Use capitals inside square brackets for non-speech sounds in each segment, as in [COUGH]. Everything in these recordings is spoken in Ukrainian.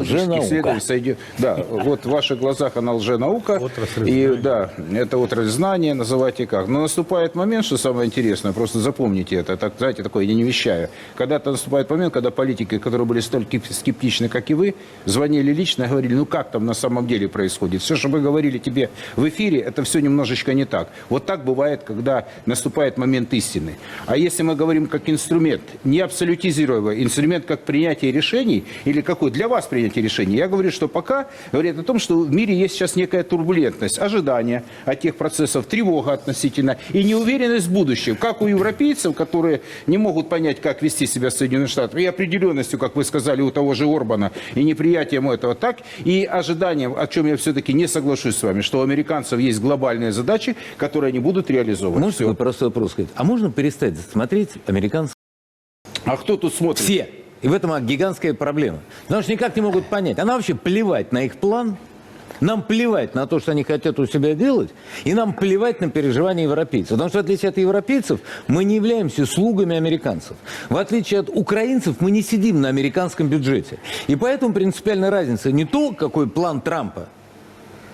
Лженаука. исследований Да, вот в ваших глазах она лженаука. Отрасль и знания. да, это отрасль знания, называйте как. Но наступает момент, что самое интересное, просто запомните это, так, знаете, такое, я не вещаю. Когда-то наступает момент, когда политики, которые были столь скептичны, как и вы, звонили лично и говорили, ну как там на самом деле происходит. Все, что вы говорили тебе в эфире, это все немножечко не так. Вот так бывает, когда наступает момент истины. А если мы говорим как инструмент, не абсолютизируя его, инструмент как принятие решений, или какой для вас принятие решений, я говорю, что пока говорит о том, что в мире есть сейчас некая турбулентность, ожидание от тех процессов, тревога относительно и неуверенность в будущем, как у европейцев, которые не могут понять, как вести себя в Соединенных Штатах, и определенностью, как вы сказали, у того же Орбана, и неприятием этого, так и ожиданием, о чем я все-таки не соглашусь с вами, что у американцев есть глобальные задачи, которые они будут реализовывать. Вы простой вопрос сказать? А можно перестать смотреть американцев? А кто тут смотрит? Все. И в этом гигантская проблема. Потому что никак не могут понять. Она вообще плевать на их план, нам плевать на то, что они хотят у себя делать, и нам плевать на переживания европейцев. Потому что, в отличие от европейцев, мы не являемся слугами американцев. В отличие от украинцев, мы не сидим на американском бюджете. И поэтому принципиальная разница не то, какой план Трампа,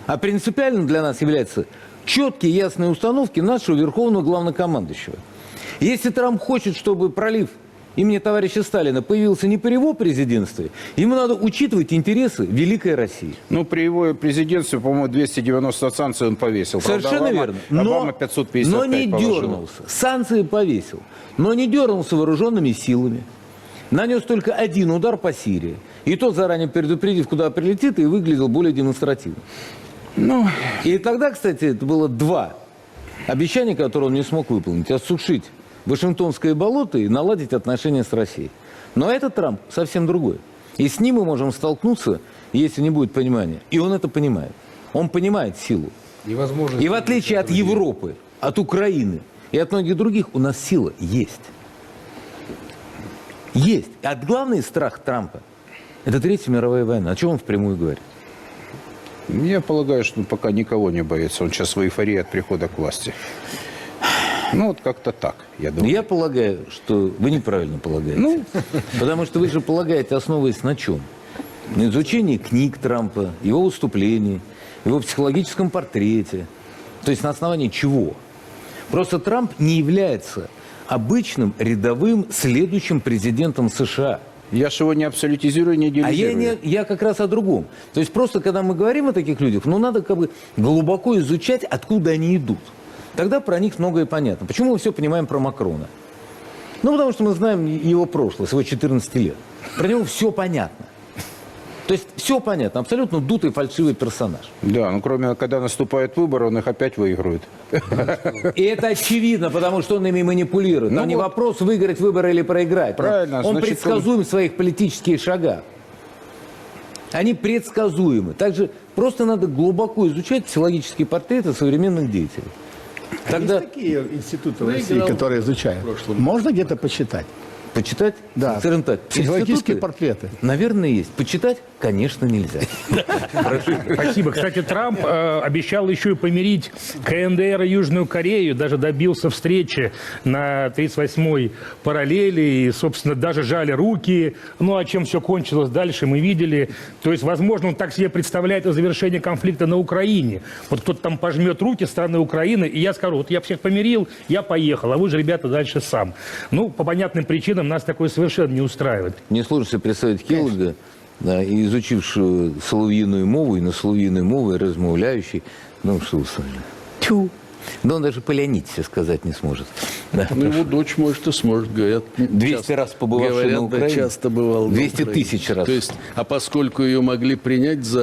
а принципиально для нас является четкие ясные установки нашего верховного главнокомандующего. Если Трамп хочет, чтобы пролив имени товарища Сталина появился не при его президентстве, ему надо учитывать интересы Великой России. Ну, при его президентстве, по-моему, 290 санкций он повесил. Правда, Совершенно Обама- верно. Но, Обама 555 но не положил. дернулся. Санкции повесил. Но не дернулся вооруженными силами. Нанес только один удар по Сирии. И тот заранее предупредив, куда прилетит, и выглядел более демонстративно. Ну, И тогда, кстати, это было два обещания, которые он не смог выполнить. Осушить Вашингтонское болото и наладить отношения с Россией. Но этот Трамп совсем другой. И с ним мы можем столкнуться, если не будет понимания. И он это понимает. Он понимает силу. И в отличие от Европы, от Украины и от многих других, у нас сила есть. Есть. А главный страх Трампа – это Третья мировая война. О чем он впрямую говорит? я полагаю, что он пока никого не боится. Он сейчас в эйфории от прихода к власти. Ну, вот как-то так, я думаю. я полагаю, что вы неправильно полагаете. Ну. Потому что вы же полагаете, основываясь на чем? На изучении книг Трампа, его выступлений, его психологическом портрете. То есть на основании чего? Просто Трамп не является обычным рядовым следующим президентом США. Я же его не абсолютизирую, не А я, идеализирую. не, я как раз о другом. То есть просто, когда мы говорим о таких людях, ну, надо как бы глубоко изучать, откуда они идут. Тогда про них многое понятно. Почему мы все понимаем про Макрона? Ну, потому что мы знаем его прошлое, с его 14 лет. Про него все понятно. То есть все понятно, абсолютно дутый фальшивый персонаж. Да, ну кроме, когда наступают выборы, он их опять выигрывает. И это очевидно, потому что он ими манипулирует. Там Ну не вот. вопрос выиграть выборы или проиграть. Правильно, Он значит, предсказуем в своих политических шагах. Они предсказуемы. Также просто надо глубоко изучать психологические портреты современных деятелей. Тогда Есть такие институты в России, которые изучают. Можно где-то почитать? почитать, Да. скажем так, Психологические институты, портреты. Наверное, есть. Почитать, Конечно, нельзя. Спасибо. Кстати, Трамп э, обещал еще и помирить КНДР и Южную Корею, даже добился встречи на 38-й параллели, и, собственно, даже жали руки. Ну, а чем все кончилось дальше, мы видели. То есть, возможно, он так себе представляет завершение конфликта на Украине. Вот кто-то там пожмет руки страны Украины, и я скажу, вот я всех помирил, я поехал, а вы же, ребята, дальше сам. Ну, по понятным причинам нас такое совершенно не устраивает. Мне сложно себе представить Келлога, да, і изучившего солов'їною мову, и на солов'їній мові розмовляючий, ну что вы сами. Тю. Да он даже полянить себе сказать не сможет. Да. Ну, его дочь, может, и сможет, говорят. 200 часто- раз побывавший говорят, на да, Украине. часто бывал. на 200 Украине. тысяч раз. То есть, а поскольку ее могли принять за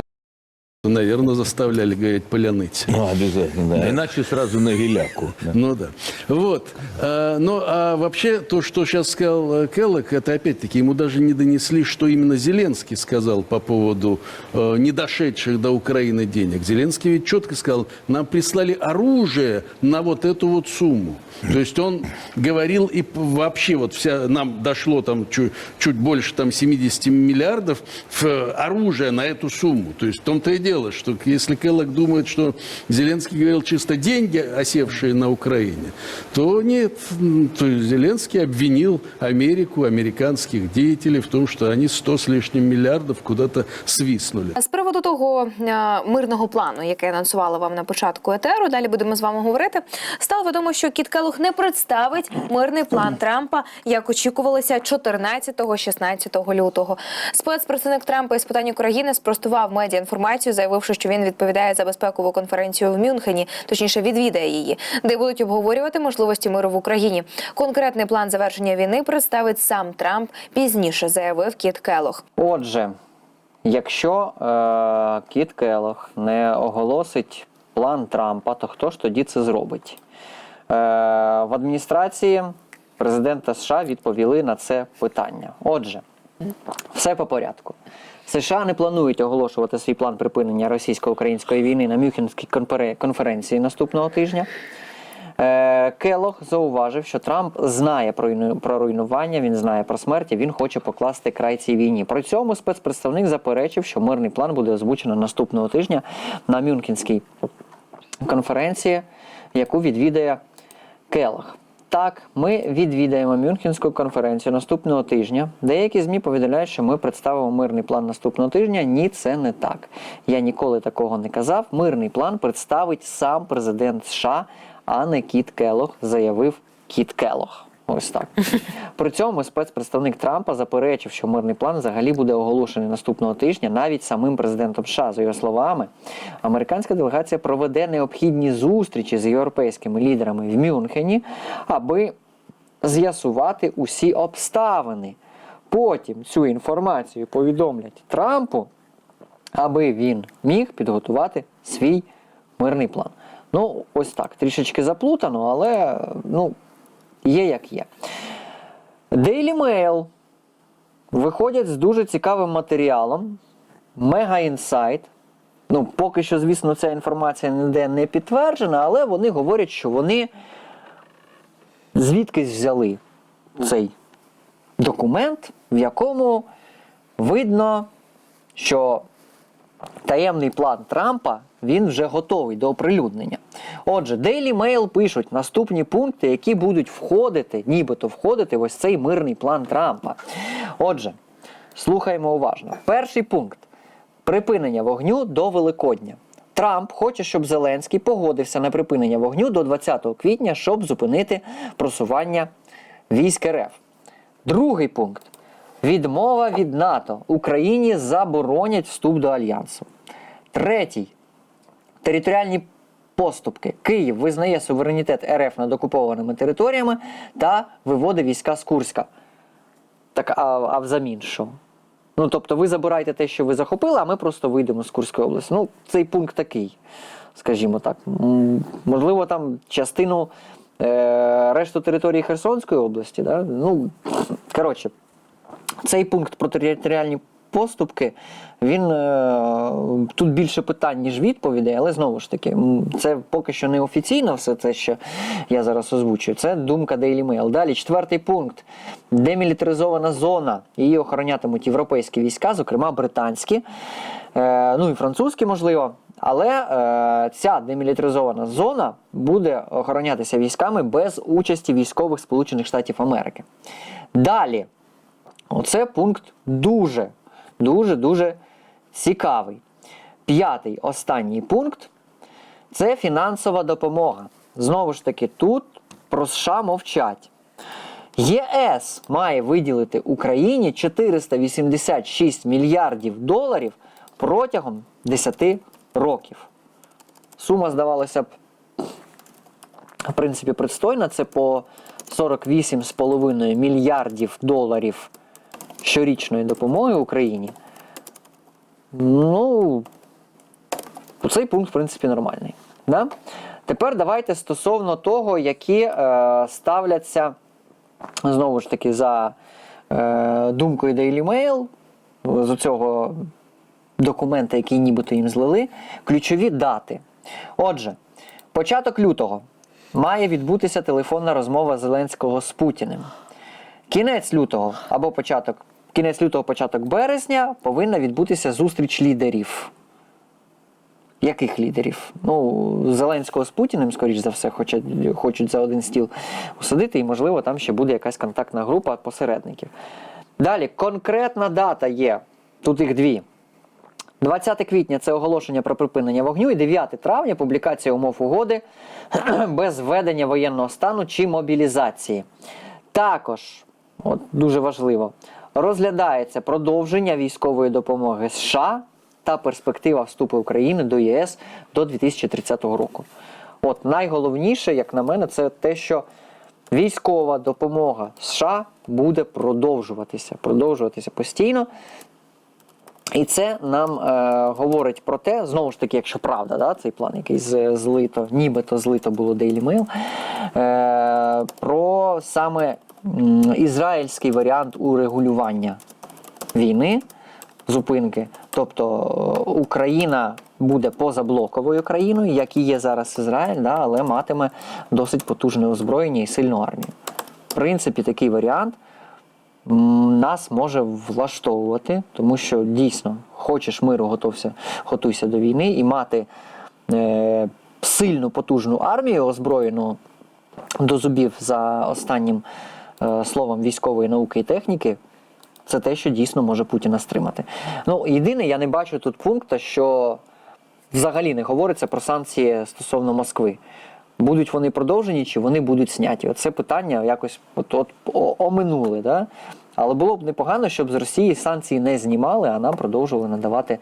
наверное, заставляли говорить поляныть. Ну, обязательно, да. Иначе сразу на геляку. Да. Ну да. Вот. А, ну, а вообще, то, что сейчас сказал э, Келлок, это опять-таки, ему даже не донесли, что именно Зеленский сказал по поводу э, недошедших до Украины денег. Зеленский ведь четко сказал, нам прислали оружие на вот эту вот сумму. То есть он говорил и вообще вот вся, нам дошло там чуть, чуть больше там 70 миллиардов в оружие на эту сумму. То есть в том-то и дело, дело, что если Келлог думает, что Зеленский говорил чисто деньги, осевшие на Украине, то нет, то Зеленский обвинил Америку, американских деятелей в том, что они 100 с лишним миллиардов куда-то свистнули. З приводу того мирного плану, який анонсувала вам на початку етеру, далі будемо з вами говорити. Стало відомо, що Кіт Келлог не представить мирний план Трампа, як очікувалося 14-16 лютого. Спецпредставник Трампа із питань України спростував медіа інформацію, заявивши, що він відповідає за безпекову конференцію в Мюнхені, точніше відвідає її, де будуть обговорювати можливості миру в Україні. Конкретний план завершення війни представить сам Трамп пізніше, заявив Кіт Келлог. Отже, якщо е, Кіт Келох не оголосить план Трампа, то хто ж тоді це зробить? Е, в адміністрації президента США відповіли на це питання. Отже, все по порядку. США не планують оголошувати свій план припинення російсько-української війни на Мюнхенській конференції наступного тижня. Е, Келох зауважив, що Трамп знає про руйнування, він знає про смерть, і він хоче покласти край цій війні. При цьому спецпредставник заперечив, що мирний план буде озвучено наступного тижня на Мюнхенській конференції, яку відвідає Келах. Так, ми відвідаємо Мюнхенську конференцію наступного тижня. Деякі ЗМІ повідомляють, що ми представимо мирний план наступного тижня. Ні, це не так. Я ніколи такого не казав. Мирний план представить сам президент США, а не Кіт Келох, заявив Кіт Келох. Ось так. При цьому спецпредставник Трампа заперечив, що мирний план взагалі буде оголошений наступного тижня навіть самим президентом США. За його словами, американська делегація проведе необхідні зустрічі з європейськими лідерами в Мюнхені, аби з'ясувати усі обставини. Потім цю інформацію повідомлять Трампу, аби він міг підготувати свій мирний план. Ну, ось так, трішечки заплутано, але ну, є як є. Daily Mail виходять з дуже цікавим матеріалом. Мега інсайт. Ну, поки що, звісно, ця інформація ніде не підтверджена, але вони говорять, що вони звідкись взяли цей документ, в якому видно, що таємний план Трампа він вже готовий до оприлюднення. Отже, Daily Mail пишуть наступні пункти, які будуть входити, нібито входити в ось цей мирний план Трампа. Отже, слухаємо уважно. Перший пункт припинення вогню до Великодня. Трамп хоче, щоб Зеленський погодився на припинення вогню до 20 квітня, щоб зупинити просування військ РФ. Другий пункт. Відмова від НАТО. Україні заборонять вступ до альянсу. Третій. Територіальні поступки. Київ визнає суверенітет РФ над окупованими територіями та виводить війська з Курська. Так, а, а взамін що? Ну, тобто, ви забираєте те, що ви захопили, а ми просто вийдемо з Курської області. Ну, цей пункт такий, скажімо так. Можливо, там частину е, решту території Херсонської області. Да? Ну, коротше, цей пункт про територіальні поступки, він е, тут більше питань, ніж відповідей, але знову ж таки, це поки що не офіційно все це, що я зараз озвучую. Це думка Daily Mail. Далі, четвертий пункт. Демілітаризована зона. Її охоронятимуть європейські війська, зокрема британські, е, ну і французькі, можливо. Але е, ця демілітаризована зона буде охоронятися військами без участі військових Сполучених Штатів Америки. Далі, оце пункт дуже, дуже, дуже цікавий. П'ятий, останній пункт це фінансова допомога. Знову ж таки, тут про США мовчать. ЄС має виділити Україні 486 мільярдів доларів протягом 10 років. Сума, здавалося б, в принципі, пристойна. Це по 48,5 мільярдів доларів щорічної допомоги Україні. Ну, цей пункт, в принципі, нормальний. Да? Тепер давайте стосовно того, які е, ставляться знову ж таки за е, думкою Daily Mail, з цього документа, який нібито їм злили, ключові дати. Отже, початок лютого має відбутися телефонна розмова Зеленського з Путіним. Кінець лютого або початок, кінець лютого, початок березня повинна відбутися зустріч лідерів. Яких лідерів? Ну, Зеленського з Путіним, скоріш за все, хочуть, хочуть за один стіл усадити, і, можливо, там ще буде якась контактна група посередників. Далі, конкретна дата є. Тут їх дві. 20 квітня це оголошення про припинення вогню, і 9 травня публікація умов угоди [CLEARS THROAT] без введення воєнного стану чи мобілізації. Також, от дуже важливо, розглядається продовження військової допомоги США та перспектива вступу України до ЄС до 2030 року. От найголовніше, як на мене, це те, що військова допомога США буде продовжуватися, продовжуватися постійно. І це нам е, говорить про те, знову ж таки, якщо правда, да, цей план, який злито, нібито злито було Daily Mail, е, про саме ізраїльський варіант урегулювання війни, зупинки. Тобто е, Україна буде позаблоковою країною, як і є зараз Ізраїль, да, але матиме досить потужне озброєння і сильну армію. В принципі, такий варіант нас може влаштовувати, тому що дійсно хочеш миру, готовся, готуйся до війни і мати е, сильну потужну армію, озброєну до зубів за останнім словом військової науки і техніки. Це те, що дійсно може Путіна стримати. Ну, єдине, я не бачу тут пункту, що взагалі не говориться про санкції стосовно Москви. Будуть вони продовжені чи вони будуть зняті? Оце питання якось от, от, оминули. Да? Але було б непогано, щоб з Росії санкції не знімали, а нам продовжували надавати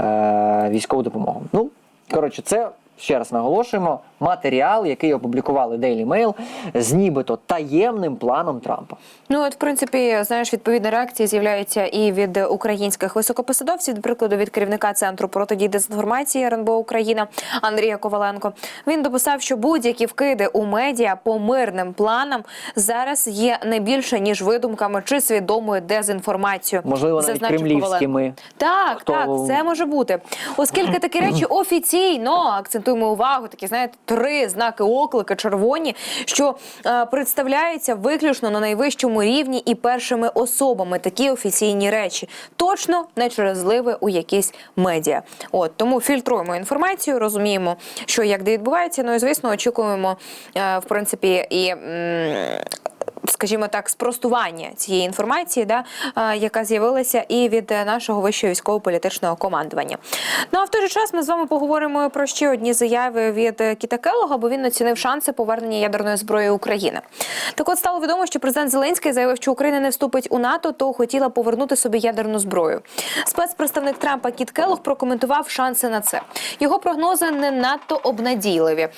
е, військову допомогу. Ну, коротше, це ще раз наголошуємо: матеріал, який опублікували Daily Mail з нібито таємним планом Трампа. Ну от в принципі, знаєш, відповідна реакція з'являється і від українських високопосадовців, до прикладу, від керівника центру протидії дезінформації РНБО Україна Андрія Коваленко. Він дописав, що будь-які вкиди у медіа по мирним планам зараз є не більше ніж видумками чи свідомою дезінформацією. Можливо, навіть кремлівськими. Так, Хто- так, це може бути. Оскільки такі [CLEARS THROAT] речі офіційно акцентуємо увагу, такі знаєте, три знаки оклика червоні, що е, представляються виключно на найвищому рівні і першими особами. Такі офіційні речі точно не через зливи у якісь медіа. От тому фільтруємо інформацію, розуміємо, що як де відбувається. Ну і звісно, очікуємо е, в принципі і. м, Скажімо так, спростування цієї інформації, да, яка з'явилася і від нашого вищого військово-політичного командування. Ну а в той же час ми з вами поговоримо про ще одні заяви від Кіта Келлога, бо він оцінив шанси повернення ядерної зброї України. Так от стало відомо, що президент Зеленський заявив, що Україна не вступить у НАТО, то хотіла повернути собі ядерну зброю. Спецпредставник Трампа Кіт Келлог прокоментував шанси на це. Його прогнози не надто обнадійливі.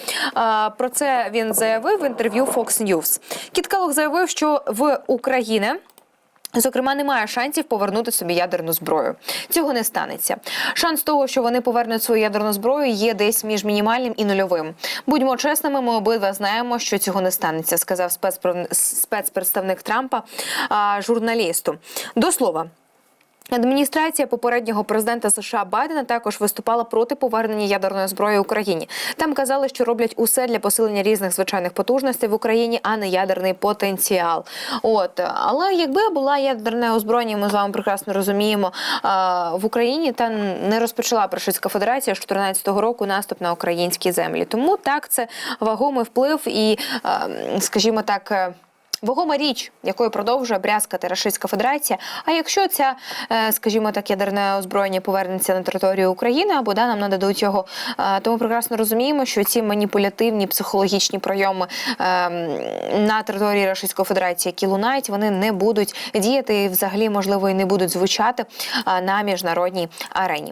Про це він заявив в інтерв'ю Fox News. Кіт Келлог заявив, що в Україні. Зокрема, немає шансів повернути собі ядерну зброю. Цього не станеться. Шанс того, що вони повернуть свою ядерну зброю, є десь між мінімальним і нульовим. Будьмо чесними, ми обидва знаємо, що цього не станеться, сказав спецпредставник Трампа журналісту. До слова. Адміністрація попереднього президента США Байдена також виступала проти повернення ядерної зброї Україні. Там казали, що роблять усе для посилення різних звичайних потужностей в Україні, а не ядерний потенціал. От але якби була ядерне озброєння, ми з вами прекрасно розуміємо в Україні та не розпочала Російська Федерація з 2014 року наступ на українські землі. Тому так це вагомий вплив і, скажімо так. Вагома річ, якою продовжує брязкати Російська Федерація. А якщо ця, е, скажімо так, ядерне озброєння повернеться на територію України або да, нам нададуть його, то ми прекрасно розуміємо, що ці маніпулятивні психологічні прийоми е, на території Російської Федерації, які лунають, вони не будуть діяти і взагалі, можливо, і не будуть звучати на міжнародній арені.